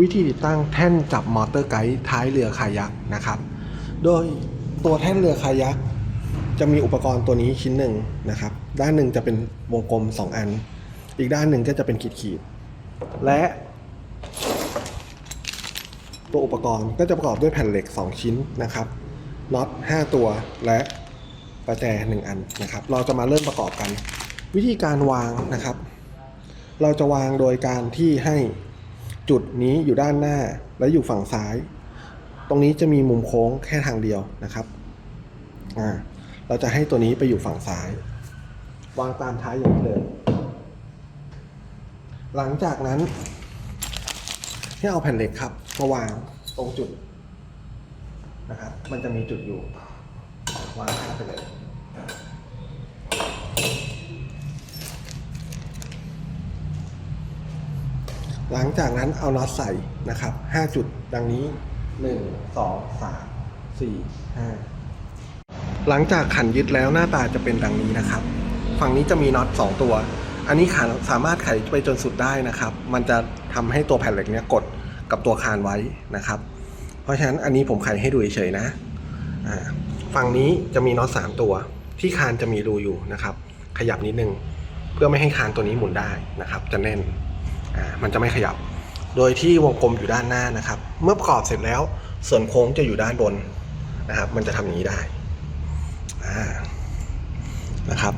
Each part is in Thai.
วิธีติดตั้งแท่นจับมอเตอร์ไกด์ท้ายเรือคายักนะครับ โดยตัวแท่นเรือคายักจะมีอุปกรณ์ตัวนี้ชิ้นหนึ่งนะครับ ด้านหนึ่งจะเป็นวงกลม 2 อัน อีกด้านหนึ่งก็จะเป็นขีดขีดๆและ ตัวอุปกรณ์ก็จะประกอบด้วยแผ่นเหล็ก 2 ชิ้นนะครับน็อต5ตัวและประแจ1อันนะครับ เราจะมาเริ่มประกอบกัน วิธีการวางนะครับ เราจะวางโดยการที่ให้ จุดนี้อยู่ด้านหน้าและอยู่ฝั่งซ้าย ตรงนี้จะมีมุมโค้งแค่ทางเดียวนะครับอ่าเราจะให้ตัวนี้ไปอยู่ฝั่งซ้าย วางตามท้ายอย่างนี้เลยหลังจากนั้น ให้เอาแผ่นเหล็กครับมาวางตรงจุดนะครับ มันจะมีจุดอยู่ วางข้างไปเลย หลังจากนั้นเอาน็อตใส่นะครับ 5 จุดดังนี้ 1 2 3 4 5 หลังจากขันยึดแล้วหน้าตาจะเป็นดังนี้นะครับ ฝั่งนี้จะมีน็อต2 ตัว อันนี้ขันสามารถไขไปจนสุดได้นะครับ มันจะทำให้ตัวแผ่นเหล็กเนี้ยกดกับตัวคานไว้นะครับ เพราะฉะนั้นอันนี้ผมไขให้ดูเฉยๆนะฝั่งนี้จะมีน็อต3ตัว ที่คานจะมีรูอยู่นะครับ ขยับนิดนึงเพื่อไม่ให้คานตัวนี้หมุนได้นะครับ จะแน่น มันจะไม่ขยับ โดยที่วงกลมอยู่ด้านหน้านะครับ เมื่อประกอบเสร็จแล้วส่วนโค้งจะอยู่ด้านบนนะครับ มันจะทำอย่างนี้ได้นะครับ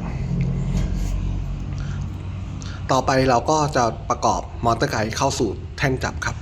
ต่อไปเราก็จะประกอบมอเตอร์ไกด์เข้าสู่แท่นจับครับ